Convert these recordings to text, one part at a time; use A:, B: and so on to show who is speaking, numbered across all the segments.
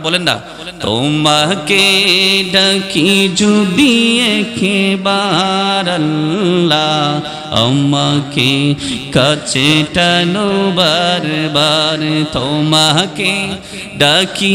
A: বলেন না। তোমাকে ডাকি যদি একেবার আল্লাহ আমাকে কাছে টানো বারবার তোমাকে ডাকি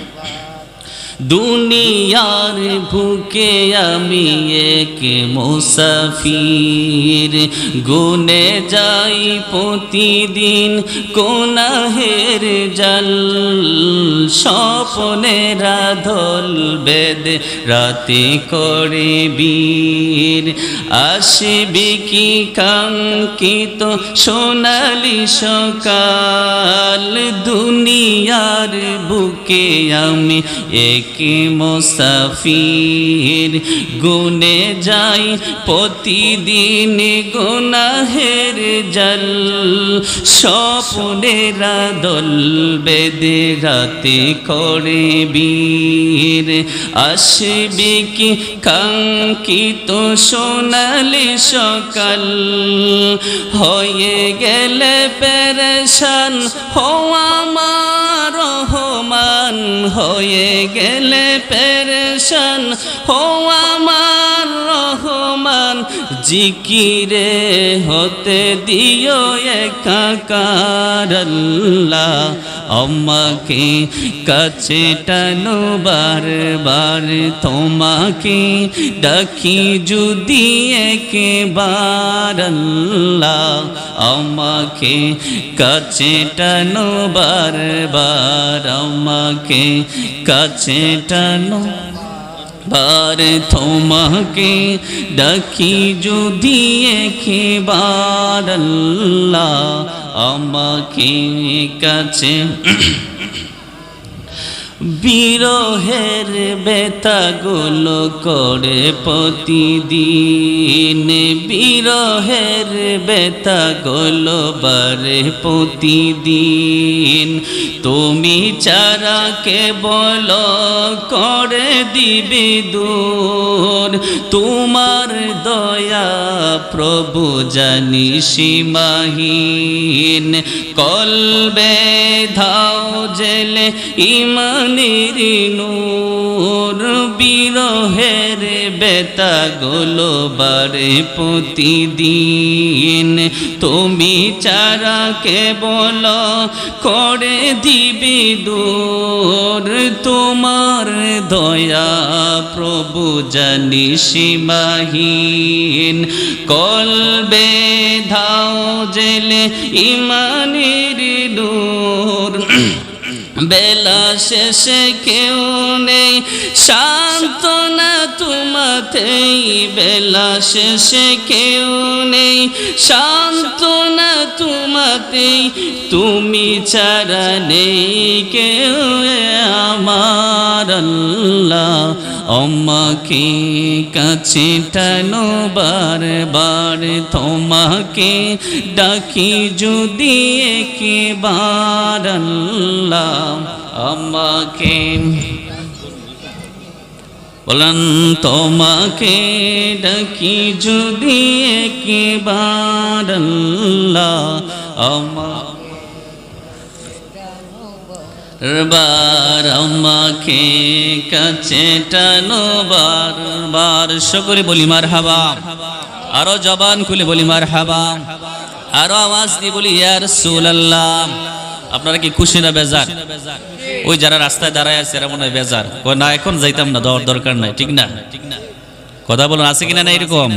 A: দুনিয়ার ভুকে আমি এক মুসাফির। গুনে যাই প্রতিদিন কোনাহের জল স্বপনেরা ধল বেদ, রাতে করে বীর। আসবি কি কাঙ্কিত সোনালি সকাল, দুনিয়ার বুকে আমি এক মুসাফির? গুনে যাই প্রতিদিন গুনাহের জল। স্বপনেরা দল বেদে রাতে করে বীর। আসবে কি কাঙ্কিত সোনালি সকাল? হয়ে গেলে পেরেশান হো আমার রহমান হয়ে গেলে পেরেশান জিকিরে হতে দিও একাকার আল্লাহ আমাকে কাছে টানো বারবার, তোমাকে ডাকি যদি একেবার আল্লাহ আমাকে কাছে টানো বারবার, আমাকে কাছে টানো বার তোমাকে ডাকি যদি একেবার আল্লাহ আমাকে কাছে বিরহের বেতাগুলো করে প্রতিদিন। বিরহের বেতাগুলো বারে প্রতিদিন। তুমি চারাকে বল করে দিবি দূর। তোমার দয়া প্রভু জানি সীমাহীন। কলবে ধাও জেলে ইমানের নূর বিরহের বেতা গোলো বারে প্রতিদিন। তুমি চারাকে বল করে দিবি দূর। তোমার দয়া প্রভু জানি সীমাহীন। কলবে ধাও জেলে ইমানের নূর। বেলা শেষে কেউ নেই সান্ত্বনা তোমাতেই বেলা শেষে কেউ নেই। সান্ত্বনা তোমাতেই, তুমি ছাড়া নেই কেউ আমার আল্লাহ। আমাকে কাছে টানো বারবার, তোমাকে ডাকি যদি একেবার আল্লাহ। আমাকে বলেন, তোমাকে ডাকি যদি একেবার আল্লাহ বার আমাকে কাছে টানো বার বার সকলে বলি মার হাবা আরও জবান খুলে বলি মার হাবা আরও আওয়াজ দিয়ে বলি ইয়ার সুলাল্লাহ আপনারা কি খুশি না বেজার? ওই যারা রাস্তায় দাঁড়ায় আছে, এরা মনে হয় বেজার। কয়, না, এখন যাইতাম না, দেওয়ার দরকার নাই। ঠিক না? কথা বলুন, আছে কিনা না এরকম?